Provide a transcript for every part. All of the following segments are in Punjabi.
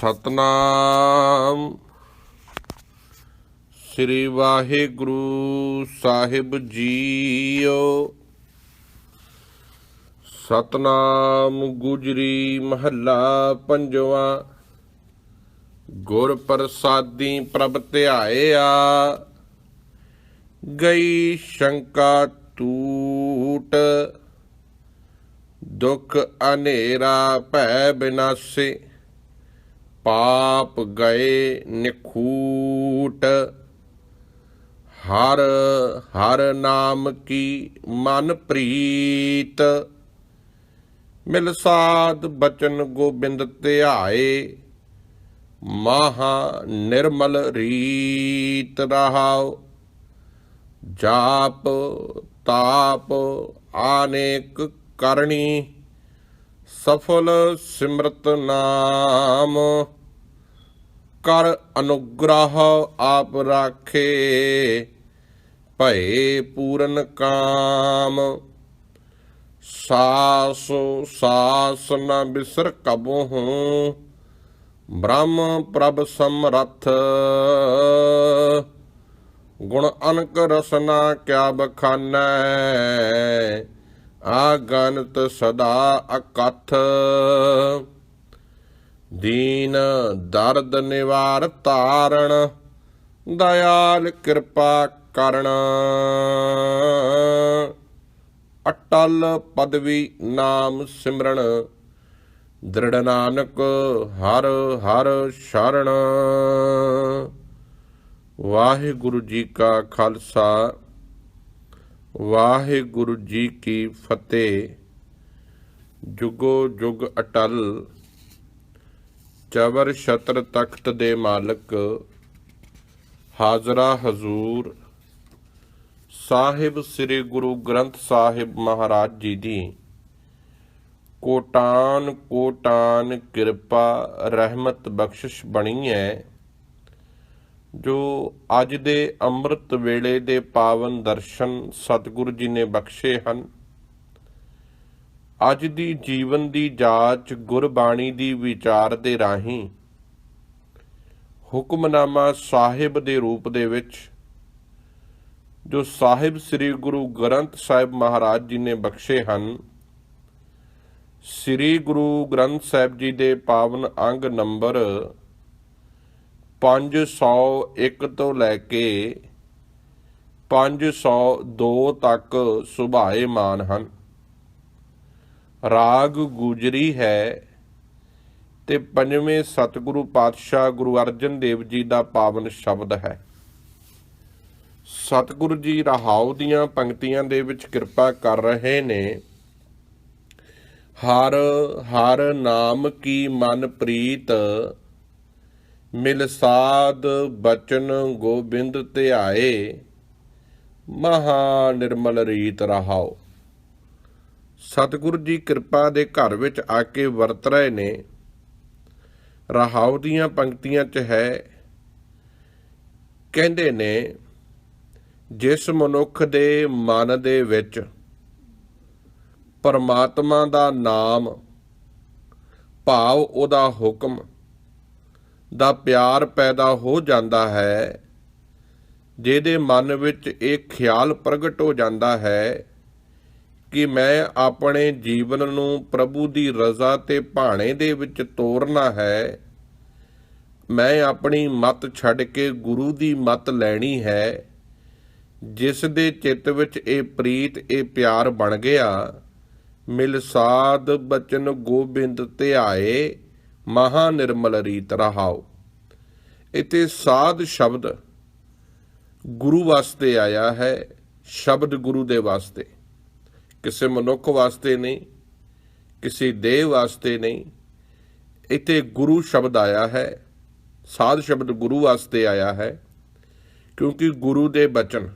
ਸਤਨਾਮ। ਸ੍ਰੀ ਵਾਹਿਗੁਰੂ ਸਾਹਿਬ ਜੀਓ। ਸਤਨਾਮ ਗੁਜਰੀ ਮਹੱਲਾ ਪੰਜਵਾ। ਗੁਰ ਪ੍ਰਸਾਦੀ ਪ੍ਰਭ ਧਿਆਇਆ। ਗਈ ਸ਼ੰਕਾ ਟੂਟ ਦੁਖ ਹਨੇਰਾ ਭੈ ਬਿਨਾਸੇ। ਪਾਪ ਗਏ ਨਿਖੂਟ। ਹਰ ਹਰ ਨਾਮ ਕੀ ਮਨ ਪ੍ਰੀਤ। ਮਿਲ ਸਾਧ ਬਚਨ ਗੋਬਿੰਦ ਧਿਆਏ, ਮਹਾ ਨਿਰਮਲ ਰੀਤ ਰਹਾਉ। ਜਾਪ, ਤਾਪ ਆਨੇਕ ਕਰਨੀ। ਸਫਲ ਸਿਮਰਤ ਨਾਮ। ਕਰ ਅਨੁਗ੍ਰਹ ਆਪ ਰਾਖੇ, ਭਏ ਪੂਰਨ ਕਾਮ। ਸਾਸ ਸਾਸ ਨ ਬਿਸਰ ਕਬੋ ਹੂੰ, ਬ੍ਰਹਮ ਪ੍ਰਭ ਸਮਰਥ। ਗੁਣ ਅਨਕ ਰਸਨਾ ਕਿਆ ਬਖਾਨੈ ਆਗਨਤ ਸਦਾ ਅਕਥ। ਦੀਨ ਦਰਦ ਨਿਵਾਰ ਤਾਰਣ ਦਇਆਲ ਕਿਰਪਾ ਕਰਣ ਅਟਲ ਪਦਵੀ ਨਾਮ ਸਿਮਰਨ, ਦ੍ਰਿੜ ਨਾਨਕ ਹਰ ਹਰ ਸ਼ਰਨ। ਵਾਹਿਗੁਰੂ ਜੀ ਕਾ ਖਾਲਸਾ ਵਾਹਿਗੁਰੂ ਜੀ ਕੀ ਫਤਿਹ। ਜੁਗੋ ਜੁਗ ਅਟਲ, ਚਵਰ ਛਤਰ ਤਖਤ ਦੇ ਮਾਲਕ, ਹਾਜ਼ਰਾ ਹਜ਼ੂਰ, ਸਾਹਿਬ ਸ੍ਰੀ ਗੁਰੂ ਗ੍ਰੰਥ ਸਾਹਿਬ ਮਹਾਰਾਜ ਜੀ ਦੀ। ਕੋਟਾਨ ਕੋਟਾਨ ਕਿਰਪਾ, ਰਹਿਮਤ ਬਖਸ਼ਿਸ਼ ਬਣੀ ਹੈ ਜੋ ਅੱਜ ਦੇ ਅੰਮ੍ਰਿਤ ਵੇਲੇ ਦੇ ਪਾਵਨ ਦਰਸ਼ਨ ਸਤਿਗੁਰੂ ਜੀ ਨੇ ਬਖਸ਼ੇ ਹਨ, ਅੱਜ ਦੀ ਜੀਵਨ ਦੀ ਜਾਂਚ ਗੁਰਬਾਣੀ ਦੀ ਵਿਚਾਰ ਦੇ ਰਾਹੀਂ ਹੁਕਮਨਾਮਾ ਸਾਹਿਬ ਦੇ ਰੂਪ ਦੇ ਵਿੱਚ, ਜੋ ਸਾਹਿਬ ਸ੍ਰੀ ਗੁਰੂ ਗ੍ਰੰਥ ਸਾਹਿਬ ਮਹਾਰਾਜ ਜੀ ਨੇ ਬਖਸ਼ੇ ਹਨ, ਸ੍ਰੀ ਗੁਰੂ ਗ੍ਰੰਥ ਸਾਹਿਬ ਜੀ ਦੇ ਪਾਵਨ ਅੰਗ ਨੰਬਰ 501 ਤੋਂ ਲੈ ਕੇ 502 ਤੱਕ ਸੁਭਾਏਮਾਨ ਹਨ। ਰਾਗ ਗੁਜਰੀ ਹੈ ਤੇ ਪੰਜਵੇਂ ਸਤਿਗੁਰੂ ਪਾਤਸ਼ਾਹ ਗੁਰੂ ਅਰਜਨ ਦੇਵ ਜੀ ਦਾ ਪਾਵਨ ਸ਼ਬਦ ਹੈ। ਸਤਿਗੁਰੂ ਜੀ ਰਹਾਉ ਦੀਆਂ ਪੰਕਤੀਆਂ ਦੇ ਵਿੱਚ ਕਿਰਪਾ ਕਰ ਰਹੇ ਨੇ। ਹਰ ਹਰ ਨਾਮ ਕੀ ਮਨ ਪ੍ਰੀਤ ਮਿਲ ਸਾਧ ਬਚਨ ਗੋਬਿੰਦ ਧਿਆਏ ਮਹਾ ਨਿਰਮਲ ਰੀਤ ਰਹਾਓ। ਸਤਿਗੁਰੂ ਜੀ ਕਿਰਪਾ ਦੇ ਘਰ ਵਿੱਚ ਆ ਕੇ ਵਰਤ ਰਹੇ ਨੇ। ਰਹਾਉ ਦੀਆਂ ਪੰਕਤੀਆਂ 'ਚ ਹੈ, ਕਹਿੰਦੇ ਨੇ, ਜਿਸ ਮਨੁੱਖ ਦੇ ਮਨ ਦੇ ਵਿੱਚ ਪਰਮਾਤਮਾ ਦਾ ਨਾਮ, ਭਾਵ ਉਹਦਾ ਹੁਕਮ ਦਾ ਪਿਆਰ ਪੈਦਾ ਹੋ ਜਾਂਦਾ ਹੈ, ਜਿਹਦੇ ਮਨ ਵਿੱਚ ਇਹ ਖਿਆਲ ਪ੍ਰਗਟ ਹੋ ਜਾਂਦਾ ਹੈ ਕਿ ਮੈਂ ਆਪਣੇ ਜੀਵਨ ਨੂੰ ਪ੍ਰਭੂ ਦੀ ਰਜ਼ਾ ਤੇ ਭਾਣੇ ਦੇ ਵਿੱਚ ਤੋਰਨਾ ਹੈ। ਮੈਂ ਆਪਣੀ ਮਤ ਛੱਡ ਕੇ ਗੁਰੂ ਦੀ ਮਤ ਲੈਣੀ ਹੈ, ਜਿਸ ਦੇ ਚਿੱਤ ਵਿੱਚ ਇਹ ਪ੍ਰੀਤ, ਇਹ ਪਿਆਰ ਬਣ ਗਿਆ। ਮਿਲ ਸਾਧ ਬਚਨ ਗੋਬਿੰਦ ਧਿਆਏ ਮਹਾ ਨਿਰਮਲ ਰੀਤ ਰਹਾਓ ਇਤੇ ਸਾਧ ਸ਼ਬਦ ਗੁਰੂ ਵਾਸਤੇ ਆਇਆ ਹੈ, ਸ਼ਬਦ ਗੁਰੂ ਦੇ ਵਾਸਤੇ। ਕਿਸੇ ਮਨੁੱਖ ਵਾਸਤੇ ਨਹੀਂ, ਕਿਸੇ ਦੇਵ ਵਾਸਤੇ ਨਹੀਂ। ਇਤੇ ਗੁਰੂ ਸ਼ਬਦ ਆਇਆ ਹੈ, ਸਾਧ ਸ਼ਬਦ ਗੁਰੂ ਵਾਸਤੇ ਆਇਆ ਹੈ, ਕਿਉਂਕਿ ਗੁਰੂ ਦੇ ਬਚਨ,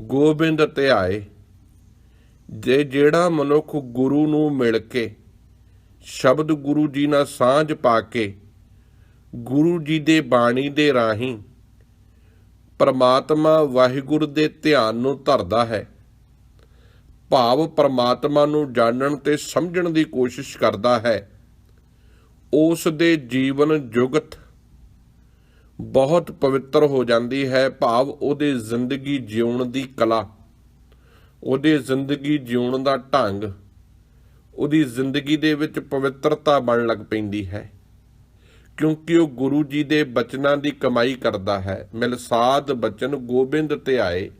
ਗੋਬਿੰਦ ਧਿਆਏ ਜੇ ਜਿਹੜਾ ਮਨੁੱਖ ਗੁਰੂ ਨੂੰ ਮਿਲ ਕੇ ਸ਼ਬਦ ਗੁਰੂ ਜੀ ਨਾਲ ਸਾਂਝ ਪਾ ਕੇ ਗੁਰੂ ਜੀ ਦੇ ਬਾਣੀ ਦੇ ਰਾਹੀਂ ਪਰਮਾਤਮਾ ਵਾਹਿਗੁਰੂ ਦੇ ਧਿਆਨ ਨੂੰ ਧਰਦਾ ਹੈ। ਭਾਵ ਪਰਮਾਤਮਾ ਨੂੰ ਜਾਣਨ ਤੇ ਸਮਝਣ ਦੀ ਕੋਸ਼ਿਸ਼ ਕਰਦਾ ਹੈ। ਉਸ ਦੇ ਜੀਵਨ ਜੁਗਤ ਬਹੁਤ ਪਵਿੱਤਰ ਹੋ ਜਾਂਦੀ ਹੈ। ਭਾਵ ਉਹਦੇ ਜ਼ਿੰਦਗੀ ਜਿਉਣ ਦੀ ਕਲਾ, ਉਹਦੇ ਜ਼ਿੰਦਗੀ ਜਿਉਣ ਦਾ ਢੰਗ ਉਹਦੀ ਜ਼ਿੰਦਗੀ ਦੇ ਵਿੱਚ ਪਵਿੱਤਰਤਾ ਬਣ ਲੱਗ ਪੈਂਦੀ ਹੈ। ਕਿਉਂਕਿ ਉਹ ਗੁਰੂ ਜੀ ਦੇ ਬਚਨਾਂ ਦੀ ਕਮਾਈ ਕਰਦਾ ਹੈ। ਮਿਲ ਸਾਧ ਬਚਨ ਗੋਬਿੰਦ ਧਿਆਏ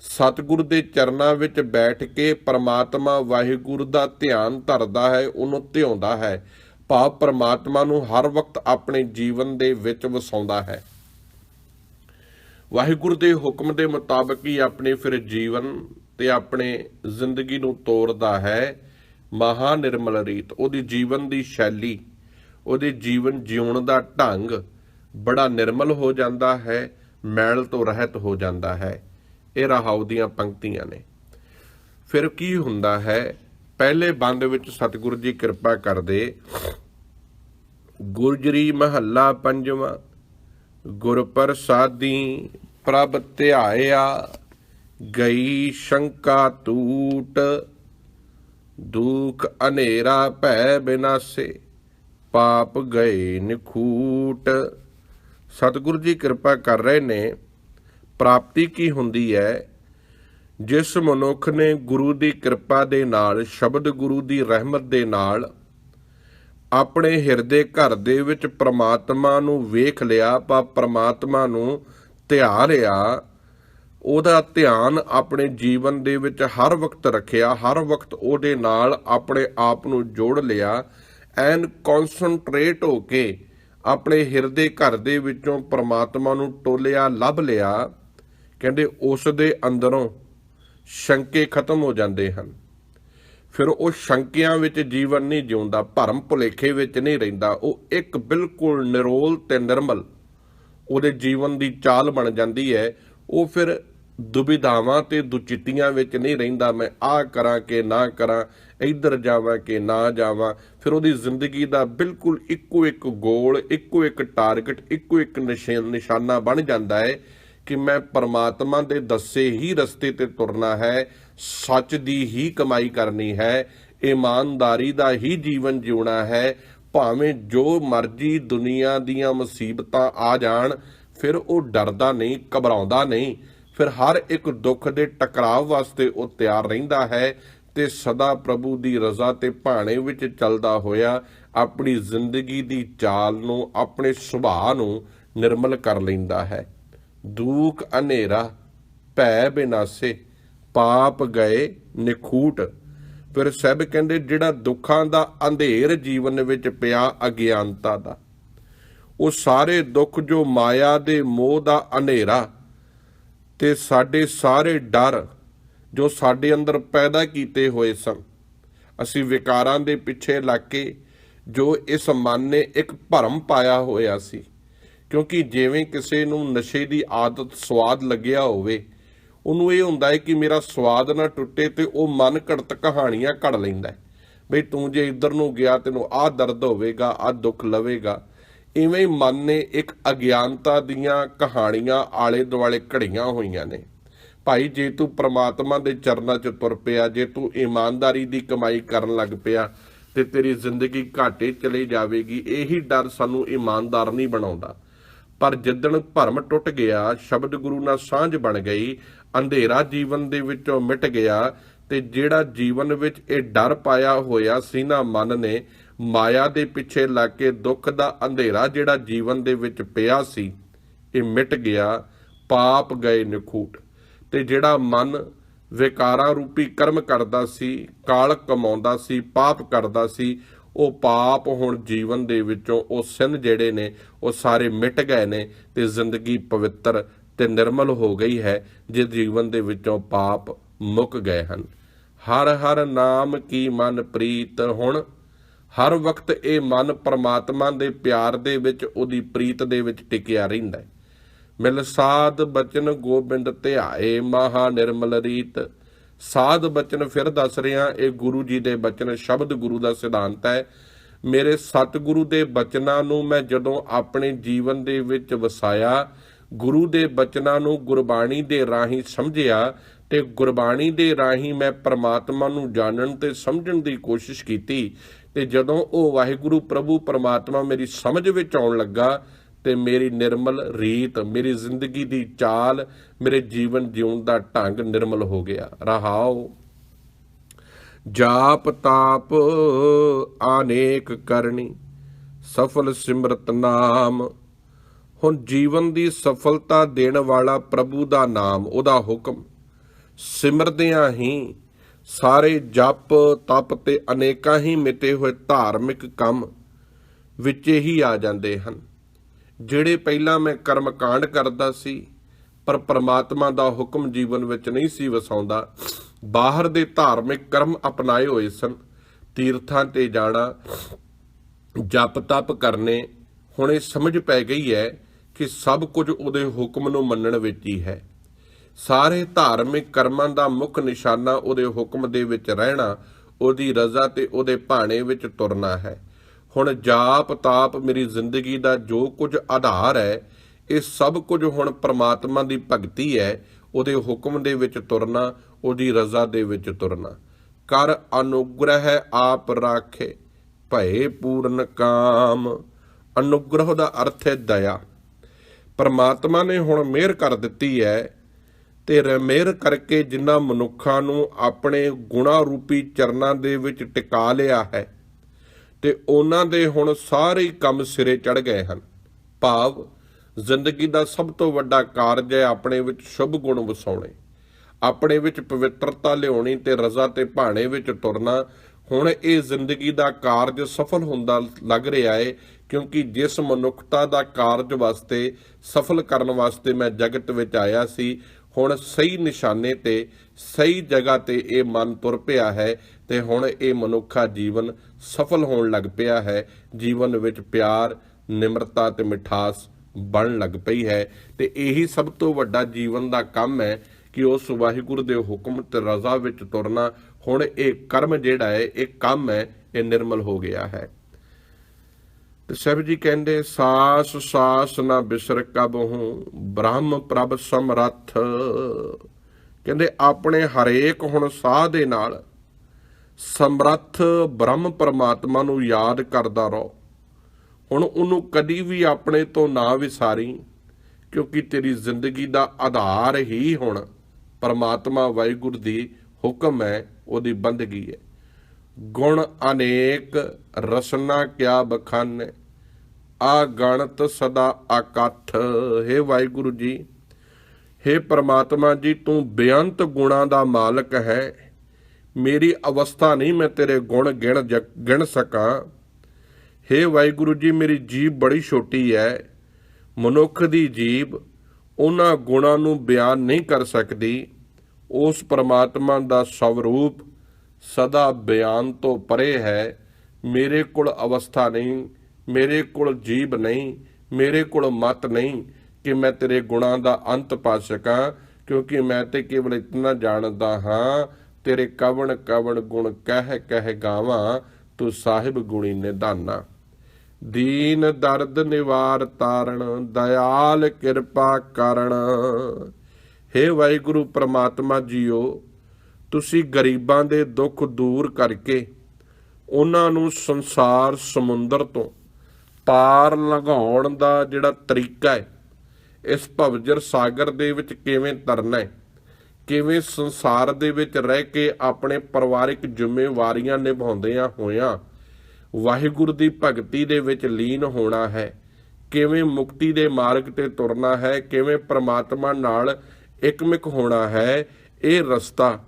ਸਤਿਗੁਰ ਦੇ ਚਰਨਾਂ ਵਿੱਚ ਬੈਠ ਕੇ ਪਰਮਾਤਮਾ ਵਾਹਿਗੁਰੂ ਦਾ ਧਿਆਨ ਧਰਦਾ ਹੈ, ਉਹਨੂੰ ਧਿਆਉਂਦਾ ਹੈ। ਭਾਵ ਪਰਮਾਤਮਾ ਨੂੰ ਹਰ ਵਕਤ ਆਪਣੇ ਜੀਵਨ ਦੇ ਵਿੱਚ ਵਸਾਉਂਦਾ ਹੈ। ਵਾਹਿਗੁਰੂ ਦੇ ਹੁਕਮ ਦੇ ਮੁਤਾਬਕ ਹੀ ਆਪਣੇ ਫਿਰ ਜੀਵਨ ਤੇ ਆਪਣੇ ਜ਼ਿੰਦਗੀ ਨੂੰ ਤੋਰਦਾ ਹੈ। ਮਹਾ ਨਿਰਮਲ ਰੀਤ, ਉਹਦੀ ਜੀਵਨ ਦੀ ਸ਼ੈਲੀ, ਉਹਦੇ ਜੀਵਨ ਜਿਉਣ ਦਾ ਢੰਗ ਬੜਾ ਨਿਰਮਲ ਹੋ ਜਾਂਦਾ ਹੈ, ਮੈਲ ਤੋਂ ਰਹਿਤ ਹੋ ਜਾਂਦਾ ਹੈ। ਇਹ ਰਹਾਉ ਦੀਆਂ ਪੰਕਤੀਆਂ ਨੇ। ਫਿਰ ਕੀ ਹੁੰਦਾ ਹੈ? ਪਹਿਲੇ ਬੰਦ ਵਿੱਚ ਸਤਿਗੁਰੂ ਜੀ ਕਿਰਪਾ ਕਰਦੇ, ਗੁਰਜਰੀ ਮਹੱਲਾ ਪੰਜਵਾਂ ਗੁਰ ਪ੍ਰਸਾਦੀ ਪ੍ਰਭ ਧਿਆਇਆ, ਗਈ ਸ਼ੰਕਾ ਟੂਟ ਦੁਖ ਹਨੇਰਾ ਭੈ ਬਿਨਾਸੇ, ਪਾਪ ਗਏ ਨਿਖੂਟ। ਸਤਿਗੁਰੂ ਜੀ ਕਿਰਪਾ ਕਰ ਰਹੇ ਨੇ, ਪ੍ਰਾਪਤੀ ਕੀ ਹੁੰਦੀ ਹੈ? ਜਿਸ ਮਨੁੱਖ ਨੇ ਗੁਰੂ ਦੀ ਕਿਰਪਾ ਦੇ ਨਾਲ, ਸ਼ਬਦ ਗੁਰੂ ਦੀ ਰਹਿਮਤ ਦੇ ਨਾਲ ਆਪਣੇ ਹਿਰਦੇ ਘਰ ਦੇ ਵਿੱਚ ਪ੍ਰਮਾਤਮਾ ਨੂੰ ਵੇਖ ਲਿਆ ਪਾ ਪ੍ਰਮਾਤਮਾ ਨੂੰ ਧਿਆ ਲਿਆ ਉਹਦਾ ਧਿਆਨ ਆਪਣੇ ਜੀਵਨ ਦੇ ਵਿੱਚ ਹਰ ਵਕਤ ਰੱਖਿਆ, ਹਰ ਵਕਤ ਉਹਦੇ ਨਾਲ ਆਪਣੇ ਆਪ ਨੂੰ ਜੋੜ ਲਿਆ, ਐਨ ਕਨਸੈਂਟਰੇਟ ਹੋ ਕੇ ਆਪਣੇ ਹਿਰਦੇ ਘਰ ਦੇ ਵਿੱਚੋਂ ਪ੍ਰਮਾਤਮਾ ਨੂੰ ਟੋਲਿਆ, ਲੱਭ ਲਿਆ, ਕਹਿੰਦੇ ਉਸ ਦੇ ਅੰਦਰੋਂ ਸ਼ੰਕੇ ਖਤਮ ਹੋ ਜਾਂਦੇ ਹਨ। ਫਿਰ ਉਹ ਸ਼ੰਕਿਆਂ ਵਿੱਚ ਜੀਵਨ ਨਹੀਂ ਜਿਉਂਦਾ, ਭਰਮ ਭੁਲੇਖੇ ਵਿੱਚ ਨਹੀਂ ਰਹਿੰਦਾ, ਉਹ ਇੱਕ ਬਿਲਕੁਲ ਨਿਰੋਲ ਤੇ ਨਿਰਮਲ ਉਹਦੇ ਜੀਵਨ ਦੀ ਚਾਲ ਬਣ ਜਾਂਦੀ ਹੈ। ਉਹ ਫਿਰ ਦੁਬਿਧਾਵਾਂ ਤੇ ਦੁਚਿੱਤੀਆਂ ਵਿੱਚ ਨਹੀਂ ਰਹਿੰਦਾ ਮੈਂ, ਆਹ ਕਰਾਂ ਕਿ ਨਾ ਕਰਾਂ, ਇੱਧਰ ਜਾਵਾਂ ਕਿ ਨਾ ਜਾਵਾਂ। ਫਿਰ ਉਹਦੀ ਜ਼ਿੰਦਗੀ ਦਾ ਬਿਲਕੁਲ ਇੱਕੋ ਇੱਕ ਗੋਲ, ਇੱਕੋ ਇੱਕ ਟਾਰਗੇਟ, ਇੱਕੋ ਇੱਕ ਨਿਸ਼ਾਨ ਨਿਸ਼ਾਨਾ ਬਣ ਜਾਂਦਾ ਹੈ ਕਿ ਮੈਂ ਪਰਮਾਤਮਾ ਦੇ ਦੱਸੇ ਹੀ ਰਸਤੇ ਤੇ ਤੁਰਨਾ ਹੈ, ਸੱਚ ਦੀ ਹੀ ਕਮਾਈ ਕਰਨੀ ਹੈ, ਇਮਾਨਦਾਰੀ ਦਾ ਹੀ ਜੀਵਨ ਜਿਉਣਾ ਹੈ। ਭਾਵੇਂ ਜੋ ਮਰਜ਼ੀ ਦੁਨੀਆ ਦੀਆਂ ਮੁਸੀਬਤਾਂ ਆ ਜਾਣ, ਫਿਰ ਉਹ ਡਰਦਾ ਨਹੀਂ, ਘਬਰਾਉਂਦਾ ਨਹੀਂ। ਫਿਰ ਹਰ ਇੱਕ ਦੁੱਖ ਦੇ ਟਕਰਾਵ ਵਾਸਤੇ ਉਹ ਤਿਆਰ ਰਹਿੰਦਾ ਹੈ ਤੇ ਸਦਾ ਪ੍ਰਭੂ ਦੀ ਰਜ਼ਾ ਤੇ ਭਾਣੇ ਵਿੱਚ ਚੱਲਦਾ ਹੋਇਆ ਆਪਣੀ ਜ਼ਿੰਦਗੀ ਦੀ ਚਾਲ ਨੂੰ, ਆਪਣੇ ਸੁਭਾਅ ਨੂੰ ਨਿਰਮਲ ਕਰ ਲੈਂਦਾ ਹੈ। ਦੂਖ ਹਨੇਰਾ, ਭੈ ਬਿਨਾਸੇ, ਪਾਪ ਗਏ, ਨਿਖੂਟ। ਫਿਰ ਸਭ ਕਹਿੰਦੇ, ਜਿਹੜਾ ਦੁੱਖਾਂ ਦਾ ਅੰਧੇਰ ਜੀਵਨ ਵਿੱਚ ਪਿਆ ਅਗਿਆਨਤਾ ਦਾ, ਉਹ ਸਾਰੇ ਦੁੱਖ ਜੋ ਮਾਇਆ ਦੇ ਮੋਹ ਦਾ ਹਨੇਰਾ ਤੇ ਸਾਡੇ ਸਾਰੇ ਡਰ ਜੋ ਸਾਡੇ ਅੰਦਰ ਪੈਦਾ ਕੀਤੇ ਹੋਏ ਸਨ। ਅਸੀਂ ਵਿਕਾਰਾਂ ਦੇ ਪਿੱਛੇ ਲੱਗ ਕੇ ਜੋ ਇਸ ਮਨ ਨੇ ਇੱਕ ਭਰਮ ਪਾਇਆ ਹੋਇਆ ਸੀ। ਕਿਉਂਕਿ ਜਿਵੇਂ ਕਿਸੇ ਨੂੰ ਨਸ਼ੇ ਦੀ ਆਦਤ ਸਵਾਦ ਲੱਗਿਆ ਹੋਵੇ, ਉਹਨੂੰ ਇਹ ਹੁੰਦਾ ਹੈ ਕਿ ਮੇਰਾ ਸਵਾਦ ਨਾ ਟੁੱਟੇ ਤੇ ਉਹ ਮਨ ਘੜਤ ਕਹਾਣੀਆਂ ਘੜ ਲੈਂਦਾ ਹੈ। ਬਈ ਤੂੰ ਜੇ ਇੱਧਰ ਨੂੰ ਗਿਆ, ਤੈਨੂੰ ਆਹ ਦਰਦ ਹੋਵੇਗਾ, ਆਹ ਦੁੱਖ ਲਵੇਗਾ ਇਵੇਂ ਮਨ ਨੇ ਇੱਕ ਅਗਿਆਨਤਾ ਦੀਆਂ ਕਹਾਣੀਆਂ ਆਲੇ ਦੁਆਲੇ ਘੜੀਆਂ ਹੋਈਆਂ ਨੇ। ਭਾਈ, ਜੇ ਤੂੰ ਪ੍ਰਮਾਤਮਾ ਦੇ ਚਰਨਾਂ 'ਚ ਤੁਰ ਪਿਆ, ਜੇ ਤੂੰ ਇਮਾਨਦਾਰੀ ਦੀ ਕਮਾਈ ਕਰਨ ਲੱਗ ਪਿਆ ਤੇ ਤੇਰੀ ਜ਼ਿੰਦਗੀ ਘਾਟੇ ਚਲੀ ਜਾਵੇਗੀ, ਇਹੀ ਡਰ ਸਾਨੂੰ ਇਮਾਨਦਾਰ ਨਹੀਂ ਬਣਾਉਂਦਾ। ਪਰ ਜਿੱਦਣ ਭਰਮ ਟੁੱਟ ਗਿਆ, ਸ਼ਬਦ ਗੁਰੂ ਨਾਲ ਸਾਂਝ ਬਣ ਗਈ, ਅੰਧੇਰਾ ਜੀਵਨ ਦੇ ਵਿੱਚੋਂ ਮਿਟ ਗਿਆ ਤੇ ਜਿਹੜਾ ਜੀਵਨ ਵਿੱਚ ਇਹ ਡਰ ਪਾਇਆ ਹੋਇਆ ਸੀ ਨਾ ਮਨ ਨੇ ਮਾਇਆ ਦੇ ਪਿੱਛੇ ਲੱਗ ਕੇ ਦੁੱਖ ਦਾ ਅੰਧੇਰਾ ਜਿਹੜਾ ਜੀਵਨ ਦੇ ਵਿੱਚ ਪਿਆ ਸੀ, ਇਹ ਮਿਟ ਗਿਆ, ਪਾਪ ਗਏ ਨਿਖੂਟ। ਤੇ ਜਿਹੜਾ ਮਨ ਵਿਕਾਰਾਂ ਰੂਪੀ ਕਰਮ ਕਰਦਾ ਸੀ, ਕਾਲ ਕਮਾਉਂਦਾ ਸੀ, ਪਾਪ ਕਰਦਾ ਸੀ, ਉਹ ਪਾਪ ਹੁਣ ਜੀਵਨ ਦੇ ਵਿੱਚੋਂ ਉਹ ਸਿੰਨ ਜਿਹੜੇ ਨੇ, ਉਹ ਸਾਰੇ ਮਿਟ ਗਏ ਨੇ ਤੇ ਜ਼ਿੰਦਗੀ ਪਵਿੱਤਰ ਤੇ ਨਿਰਮਲ ਹੋ ਗਈ ਹੈ, ਜੇ ਜੀਵਨ ਦੇ ਵਿੱਚੋਂ ਪਾਪ ਮੁੱਕ ਗਏ ਹਨ। ਹਰ ਹਰ ਨਾਮ ਕੀ ਮਨ ਪ੍ਰੀਤ ਹੁਣ ਹਰ ਵਕਤ ਇਹ ਮਨ ਪਰਮਾਤਮਾ ਦੇ ਪਿਆਰ ਦੇ ਵਿੱਚ, ਉਹਦੀ ਪ੍ਰੀਤ ਦੇ ਵਿੱਚ ਟਿਕਿਆ ਰਹਿੰਦਾ ਹੈ। ਮਿਲ ਸਾਧ ਬਚਨ ਗੋਬਿੰਦ ਧਿਆਏ, ਮਹਾ ਨਿਰਮਲ ਰੀਤ। ਸਾਧ ਬਚਨ ਫਿਰ ਦੱਸ ਰਿਹਾ, ਇਹ ਗੁਰੂ ਜੀ ਦੇ ਬਚਨ ਸ਼ਬਦ ਗੁਰੂ ਦਾ ਸਿਧਾਂਤ ਹੈ। ਮੇਰੇ ਸਤਿਗੁਰੂ ਦੇ ਬਚਨਾਂ ਨੂੰ ਮੈਂ ਜਦੋਂ ਆਪਣੇ ਜੀਵਨ ਦੇ ਵਿੱਚ ਵਸਾਇਆ, ਗੁਰੂ ਦੇ ਬਚਨਾਂ ਨੂੰ ਗੁਰਬਾਣੀ ਦੇ ਰਾਹੀਂ ਸਮਝਿਆ ਤੇ ਗੁਰਬਾਣੀ ਦੇ ਰਾਹੀਂ ਮੈਂ ਪ੍ਰਮਾਤਮਾ ਨੂੰ ਜਾਣਨ ਤੇ ਸਮਝਣ ਦੀ ਕੋਸ਼ਿਸ਼ ਕੀਤੀ ਤੇ ਜਦੋਂ ਉਹ ਵਾਹਿਗੁਰੂ ਪ੍ਰਭੂ ਪਰਮਾਤਮਾ ਮੇਰੀ ਸਮਝ ਵਿੱਚ ਆਉਣ ਲੱਗਾ ਤੇ ਮੇਰੀ ਨਿਰਮਲ ਰੀਤ, ਮੇਰੀ ਜ਼ਿੰਦਗੀ ਦੀ ਚਾਲ, ਮੇਰੇ ਜੀਵਨ ਜਿਉਣ ਦਾ ਢੰਗ ਨਿਰਮਲ ਹੋ ਗਿਆ। ਰਹਾਓ। ਜਾਪ ਤਾਪ ਅਨੇਕ ਕਰਨੀ, ਸਫਲ ਸਿਮਰਤ ਨਾਮ। ਹੁਣ ਜੀਵਨ ਦੀ ਸਫਲਤਾ ਦੇਣ ਵਾਲਾ ਪ੍ਰਭੂ ਦਾ ਨਾਮ, ਉਹਦਾ ਹੁਕਮ ਸਿਮਰਦਿਆਂ ਹੀ ਸਾਰੇ ਜਪ ਤਪ ਤੇ ਅਨੇਕਾਂ ਹੀ ਮਿਤੇ ਹੋਏ ਧਾਰਮਿਕ ਕੰਮ ਵਿੱਚ ਹੀ ਆ ਜਾਂਦੇ ਹਨ। ਜਿਹੜੇ ਪਹਿਲਾਂ ਮੈਂ ਕਰਮ ਕਾਂਡ ਕਰਦਾ ਸੀ, ਪਰ ਪ੍ਰਮਾਤਮਾ ਦਾ ਹੁਕਮ ਜੀਵਨ ਵਿੱਚ ਨਹੀਂ ਸੀ ਵਸਾਉਂਦਾ, ਬਾਹਰ ਦੇ ਧਾਰਮਿਕ ਕਰਮ ਅਪਣਾਏ ਹੋਏ ਸਨ। ਤੀਰਥਾਂ ਤੇ ਜਾਣਾ, ਜਪ ਤਪ ਕਰਨੇ, ਹੁਣ ਇਹ ਸਮਝ ਪੈ ਗਈ ਹੈ ਕਿ ਸਭ ਕੁਝ ਉਹਦੇ ਹੁਕਮ ਨੂੰ ਮੰਨਣ ਵਿੱਚ ਹੀ ਹੈ। ਸਾਰੇ ਧਾਰਮਿਕ ਕਰਮਾਂ ਦਾ ਮੁੱਖ ਨਿਸ਼ਾਨਾ ਉਹਦੇ ਹੁਕਮ ਦੇ ਵਿੱਚ ਰਹਿਣਾ, ਉਹਦੀ ਰਜ਼ਾ ਤੇ ਉਹਦੇ ਭਾਣੇ ਵਿੱਚ ਤੁਰਨਾ ਹੈ। ਹੁਣ ਜਾਪ ਤਾਪ ਮੇਰੀ ਜ਼ਿੰਦਗੀ ਦਾ ਜੋ ਕੁਝ ਆਧਾਰ ਹੈ, ਇਹ ਸਭ ਕੁਝ ਹੁਣ ਪ੍ਰਮਾਤਮਾ ਦੀ ਭਗਤੀ ਹੈ, ਉਹਦੇ ਹੁਕਮ ਦੇ ਵਿੱਚ ਤੁਰਨਾ, ਉਹਦੀ ਰਜ਼ਾ ਦੇ ਵਿੱਚ ਤੁਰਨਾ। ਕਰ ਅਨੁਗ੍ਰਹਿ ਆਪ ਰਾਖੇ, ਭਏ ਪੂਰਨ ਕਾਮ। ਅਨੁਗ੍ਰਹ ਦਾ ਅਰਥ ਹੈ ਦਇਆ। ਪਰਮਾਤਮਾ ਨੇ ਹੁਣ ਮਿਹਰ ਕਰ ਦਿੱਤੀ ਹੈ ਤੇ ਰ- ਕਰਕੇ ਜਿਨ੍ਹਾਂ ਮਨੁੱਖਾਂ ਨੂੰ ਆਪਣੇ ਗੁਣਾ ਰੂਪੀ ਚਰਨਾਂ ਦੇ ਵਿੱਚ ਟਿਕਾ ਲਿਆ ਹੈ ਤੇ ਉਹਨਾਂ ਦੇ ਹੁਣ ਸਾਰੇ ਕੰਮ ਸਿਰੇ ਚੜ ਗਏ ਹਨ। ਭਾਵ, ਜ਼ਿੰਦਗੀ ਦਾ ਸਭ ਤੋਂ ਵੱਡਾ ਕਾਰਜ ਹੈ ਆਪਣੇ ਵਿੱਚ ਸ਼ੁਭ ਗੁਣ ਵਸਾਉਣੇ। ਆਪਣੇ ਵਿੱਚ ਪਵਿੱਤਰਤਾ ਲਿਆਉਣੀ ਤੇ ਰਜ਼ਾ ਤੇ ਭਾਣੇ ਵਿੱਚ ਤੁਰਨਾ। ਹੁਣ ਇਹ ਜ਼ਿੰਦਗੀ ਦਾ ਕਾਰਜ ਸਫਲ ਹੁੰਦਾ ਲੱਗ ਰਿਹਾ ਏ, ਕਿਉਂਕਿ ਜਿਸ ਮਨੁੱਖਤਾ ਦਾ ਕਾਰਜ ਵਾਸਤੇ, ਸਫਲ ਕਰਨ ਵਾਸਤੇ ਮੈਂ ਜਗਤ ਵਿੱਚ ਆਇਆ ਸੀ ਹੁਣ ਸਹੀ ਨਿਸ਼ਾਨੇ ਤੇ, ਸਹੀ ਜਗ੍ਹਾ ਤੇ ਇਹ ਮਨ ਤੁਰ ਪਿਆ ਹੈ ਤੇ ਹੁਣ ਇਹ ਮਨੁੱਖਾ ਜੀਵਨ ਸਫਲ ਹੋਣ ਲੱਗ ਪਿਆ ਹੈ। ਜੀਵਨ ਵਿੱਚ ਪਿਆਰ, ਨਿਮਰਤਾ ਤੇ ਮਿਠਾਸ ਬਣਨ ਲੱਗ ਪਈ ਹੈ ਤੇ ਇਹੀ ਸਭ ਤੋਂ ਵੱਡਾ ਜੀਵਨ ਦਾ ਕੰਮ ਹੈ ਕਿ ਉਸ ਵਾਹਿਗੁਰੂ ਦੇ ਹੁਕਮ ਤੇ ਰਜ਼ਾ ਵਿੱਚ ਤੁਰਨਾ। ਹੁਣ ਇਹ ਕਰਮ ਜਿਹੜਾ ਹੈ, ਇਹ ਕੰਮ ਹੈ, ਇਹ ਨਿਰਮਲ ਹੋ ਗਿਆ ਹੈ। ਤੇ ਸਾਹਿਬ ਜੀ ਕਹਿੰਦੇ, ਸਾਸ ਸਾਸ ਨਾ ਬਿਸਰ ਕਬਹੂ ਬ੍ਰਹਮ ਪ੍ਰਭ ਸਮਰੱਥ। ਕਹਿੰਦੇ, ਆਪਣੇ ਹਰੇਕ ਹੁਣ ਸਾਹ ਦੇ ਨਾਲ ਸਮਰੱਥ ਬ੍ਰਹਮ ਪਰਮਾਤਮਾ ਨੂੰ ਯਾਦ ਕਰਦਾ ਰਹੋ। ਹੁਣ ਉਹਨੂੰ ਕਦੀ ਵੀ ਆਪਣੇ ਤੋਂ ਨਾ ਵਿਸਾਰੀ, ਕਿਉਂਕਿ ਤੇਰੀ ਜ਼ਿੰਦਗੀ ਦਾ ਆਧਾਰ ਹੀ ਹੁਣ ਪਰਮਾਤਮਾ ਵਾਹਿਗੁਰੂ ਦੀ ਹੁਕਮ ਹੈ, ਉਹਦੀ ਬੰਦਗੀ ਹੈ। ਗੁਣ ਅਨੇਕ ਰਸਨਾ ਕਿਆ ਬਖਾਨੇ। ਆ ਗਣਤ ਸਦਾ ਆਕਥ। ਹੈ ਵਾਹਿਗੁਰੂ ਜੀ, ਹੇ ਪ੍ਰਮਾਤਮਾ ਜੀ, ਤੂੰ ਬੇਅੰਤ ਗੁਣਾਂ ਦਾ ਮਾਲਕ ਹੈ। ਮੇਰੀ ਅਵਸਥਾ ਨਹੀਂ ਮੈਂ ਤੇਰੇ ਗੁਣ ਗਿਣ ਜ- ਗਿਣ ਸਕਾਂ। ਹੇ ਵਾਹਿਗੁਰੂ ਜੀ, ਮੇਰੀ ਜੀਬ ਬੜੀ ਛੋਟੀ ਹੈ। ਮਨੁੱਖ ਦੀ ਜੀਬ ਉਹਨਾਂ ਗੁਣਾਂ ਨੂੰ ਬਿਆਨ ਨਹੀਂ ਕਰ ਸਕਦੀ। ਉਸ ਪ੍ਰਮਾਤਮਾ ਦਾ ਸਵਰੂਪ ਸਦਾ ਬਿਆਨ ਤੋਂ ਪਰੇ ਹੈ। ਮੇਰੇ ਕੋਲ ਅਵਸਥਾ ਨਹੀਂ। ਮੇਰੇ ਕੋਲ ਜੀਬ ਨਹੀਂ, ਮੇਰੇ ਕੋਲ ਮਤ ਨਹੀਂ ਕਿ ਮੈਂ ਤੇਰੇ ਗੁਣਾਂ ਦਾ ਅੰਤ ਪਾ ਸਕਾਂ, ਕਿਉਂਕਿ ਮੈਂ ਤੇ ਕੇਵਲ ਇਤਨਾ ਜਾਣਦਾ ਹਾਂ, ਤੇਰੇ ਕਵਣ ਕਵਣ ਗੁਣ ਕਹਿ ਕਹਿ ਗਾਵਾਂ, ਤੂੰ ਸਾਹਿਬ ਗੁਣੀ ਨਿਧਾਨਾ। ਦੀਨ ਦਰਦ ਨਿਵਾਰ ਤਾਰਨ, ਦਇਆਲ ਕਿਰਪਾ ਕਰਨ। ਹੇ ਵਾਹਿਗੁਰੂ, ਪ੍ਰਮਾਤਮਾ ਜੀਓ, ਤੁਸੀਂ ਗਰੀਬਾਂ ਦੇ ਦੁੱਖ ਦੂਰ ਕਰਕੇ, ਉਹਨਾਂ ਨੂੰ ਸੰਸਾਰ ਸਮੁੰਦਰ ਤੋਂ ਪਾਰ ਲੰਘਾਉਣ ਦਾ ਜਿਹੜਾ ਤਰੀਕਾ ਹੈ, ਇਸ ਭਵਜਰ ਸਾਗਰ ਦੇ ਵਿੱਚ ਕਿਵੇਂ ਤਰਨਾ ਹੈ, ਕਿਵੇਂ ਸੰਸਾਰ ਦੇ ਵਿੱਚ ਰਹਿ ਕੇ ਆਪਣੇ ਪਰਿਵਾਰਿਕ ਜ਼ਿੰਮੇਵਾਰੀਆਂ ਨਿਭਾਉਂਦਿਆਂ ਹੋਇਆਂ ਵਾਹਿਗੁਰੂ ਦੀ ਭਗਤੀ ਦੇ ਵਿੱਚ ਲੀਨ ਹੋਣਾ ਹੈ, ਕਿਵੇਂ ਮੁਕਤੀ ਦੇ ਮਾਰਗ ਤੇ ਤੁਰਨਾ ਹੈ, ਕਿਵੇਂ ਪ੍ਰਮਾਤਮਾ ਨਾਲ ਇਕਮਿਕ ਹੋਣਾ ਹੈ, ਇਹ ਰਸਤਾ,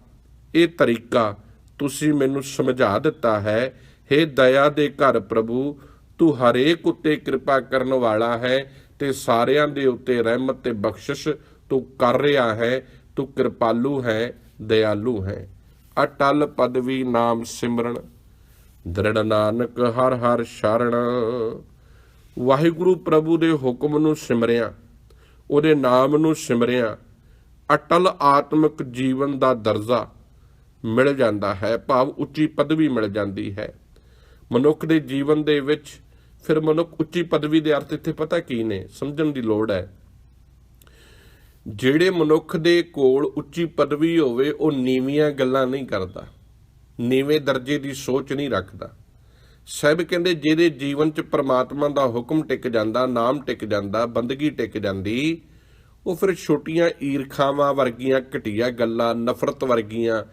ਇਹ ਤਰੀਕਾ ਤੁਸੀਂ ਮੈਨੂੰ ਸਮਝਾ ਦਿੱਤਾ ਹੈ। हे ਦਇਆ ਦੇ ਘਰ ਪ੍ਰਭੂ ਤੂੰ ਹਰੇਕ ਉੱਤੇ ਕਿਰਪਾ ਕਰਨ ਵਾਲਾ ਹੈ ਤੇ ਸਾਰਿਆਂ ਦੇ ਉੱਤੇ ਰਹਿਮਤ ਤੇ ਬਖਸ਼ਿਸ਼ ਤੂੰ ਕਰ ਰਿਹਾ ਹੈ, ਤੂੰ ਕਿਰਪਾਲੂ ਹੈ ਦਇਆਲੂ ਹੈ। ਅਟਲ ਪਦਵੀ ਨਾਮ ਸਿਮਰਨ, ਦ੍ਰਿੜ ਨਾਨਕ ਹਰ ਹਰ ਸ਼ਰਨ। ਵਾਹਿਗੁਰੂ ਪ੍ਰਭੂ ਦੇ ਹੁਕਮ ਨੂੰ ਸਿਮਰਿਆ, ਉਹਦੇ ਨਾਮ ਨੂੰ ਸਿਮਰਿਆ। ਅਟਲ ਆਤਮਿਕ ਜੀਵਨ ਦਾ ਦਰਜਾ ਮਿਲ ਜਾਂਦਾ ਹੈ, ਭਾਵ ਉੱਚੀ ਪਦਵੀ ਮਿਲ ਜਾਂਦੀ ਹੈ। ਮਨੁੱਖ ਦੇ ਜੀਵਨ ਦੇ ਵਿੱਚ ਫਿਰ ਮਨੁੱਖ ਉੱਚੀ ਪਦਵੀ ਦੇ ਅਰਥ ਇੱਥੇ ਪਤਾ ਕੀ ਨੇ? ਸਮਝਣ ਦੀ ਲੋੜ ਹੈ। ਜਿਹੜੇ ਮਨੁੱਖ ਦੇ ਕੋਲ ਉੱਚੀ ਪਦਵੀ ਹੋਵੇ, ਉਹ ਨੀਵੀਆਂ ਗੱਲਾਂ ਨਹੀਂ ਕਰਦਾ। ਨੀਵੇਂ ਦਰਜੇ ਦੀ ਸੋਚ ਨਹੀਂ ਰੱਖਦਾ। ਸਾਹਿਬ ਕਹਿੰਦੇ, ਜਿਹਦੇ ਜੀਵਨ 'ਚ ਪ੍ਰਮਾਤਮਾ ਦਾ ਹੁਕਮ ਟਿਕ ਜਾਂਦਾ, ਨਾਮ ਟਿਕ ਜਾਂਦਾ, ਬੰਦਗੀ ਟਿਕ ਜਾਂਦੀ, ਉਹ ਫਿਰ ਛੋਟੀਆਂ ਈਰਖਾਵਾਂ ਵਰਗੀਆਂ ਘਟੀਆ ਗੱਲਾਂ, ਨਫ਼ਰਤ ਵਰਗੀਆਂ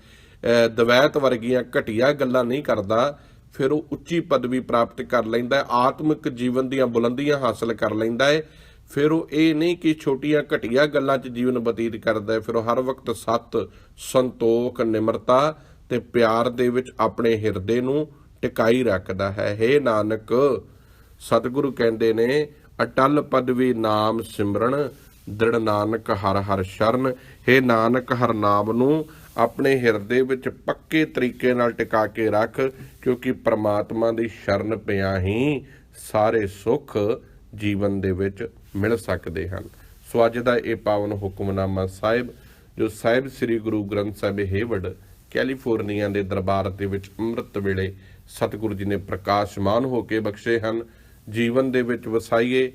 ਦਵੈਤ ਵਰਗੀਆਂ ਘਟੀਆ ਗੱਲਾਂ ਨਹੀਂ ਕਰਦਾ। ਫਿਰ ਉਹ ਉੱਚੀ ਪਦਵੀ ਪ੍ਰਾਪਤ ਕਰ ਲੈਂਦਾ ਹੈ, ਆਤਮਿਕ ਜੀਵਨ ਦੀਆਂ ਬੁਲੰਦੀਆਂ ਹਾਸਲ ਕਰ ਲੈਂਦਾ ਹੈ। ਫਿਰ ਉਹ ਇਹ ਨਹੀਂ ਕਿ ਛੋਟੀਆਂ ਘਟੀਆ ਗੱਲਾਂ 'ਚ ਜੀਵਨ ਬਤੀਤ ਕਰਦਾ ਹੈ, ਫਿਰ ਉਹ ਹਰ ਵਕਤ ਸੱਤ ਸੰਤੋਖ, ਨਿਮਰਤਾ ਤੇ ਪਿਆਰ ਦੇ ਵਿੱਚ ਆਪਣੇ ਹਿਰਦੇ ਨੂੰ ਟਿਕਾਈ ਰੱਖਦਾ ਹੈ। ਹੇ ਨਾਨਕ, ਸਤਿਗੁਰੂ ਕਹਿੰਦੇ ਨੇ, ਅਟਲ ਪਦਵੀ ਨਾਮ ਸਿਮਰਨ, ਦ੍ਰਿੜ ਨਾਨਕ ਹਰ ਹਰ ਸ਼ਰਨ। ਹੇ ਨਾਨਕ, ਹਰ ਨਾਮ ਨੂੰ ਆਪਣੇ ਹਿਰਦੇ ਵਿੱਚ ਪੱਕੇ ਤਰੀਕੇ ਨਾਲ ਟਿਕਾ ਕੇ ਰੱਖ, ਕਿਉਂਕਿ ਪ੍ਰਮਾਤਮਾ ਦੀ ਸ਼ਰਨ ਪਿਆ ਹੀ ਸਾਰੇ ਸੁੱਖ ਜੀਵਨ ਦੇ ਵਿੱਚ ਮਿਲ ਸਕਦੇ ਹਨ। ਸੋ ਅੱਜ ਦਾ ਇਹ ਪਾਵਨ ਹੁਕਮਨਾਮਾ ਸਾਹਿਬ, ਜੋ ਸਾਹਿਬ ਸ੍ਰੀ ਗੁਰੂ ਗ੍ਰੰਥ ਸਾਹਿਬ ਹੇਵਡ, ਕੈਲੀਫੋਰਨੀਆ ਦੇ ਦਰਬਾਰ ਦੇ ਵਿੱਚ ਅੰਮ੍ਰਿਤ ਵੇਲੇ ਸਤਿਗੁਰੂ ਜੀ ਨੇ ਪ੍ਰਕਾਸ਼ਮਾਨ ਹੋ ਕੇ ਬਖਸ਼ੇ ਹਨ। ਜੀਵਨ ਦੇ ਵਿੱਚ ਵਸਾਈਏ।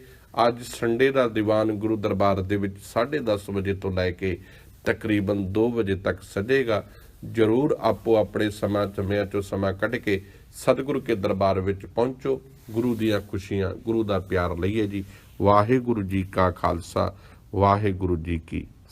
ਅੱਜ ਸੰਡੇ ਦਾ ਦੀਵਾਨ ਗੁਰੂ ਦਰਬਾਰ ਦੇ ਵਿੱਚ 10:30 ਵਜੇ ਤੋਂ ਲੈ ਕੇ ਤਕਰੀਬਨ 2 ਵਜੇ ਤੱਕ ਸਜੇਗਾ। ਜਰੂਰ ਆਪੋ ਆਪਣੇ ਸਮਾਂ ਚਮਿਆਂ ਚੋਂ ਸਮਾਂ ਕੱਢ ਕੇ ਸਤਿਗੁਰੂ ਕੇ ਦਰਬਾਰ ਵਿੱਚ ਪਹੁੰਚੋ। ਗੁਰੂ ਦੀਆਂ ਖੁਸ਼ੀਆਂ, ਗੁਰੂ ਦਾ ਪਿਆਰ ਲਈਏ ਜੀ। ਵਾਹਿਗੁਰੂ ਜੀ ਕਾ ਖਾਲਸਾ, ਵਾਹਿਗੁਰੂ ਜੀ ਕੀ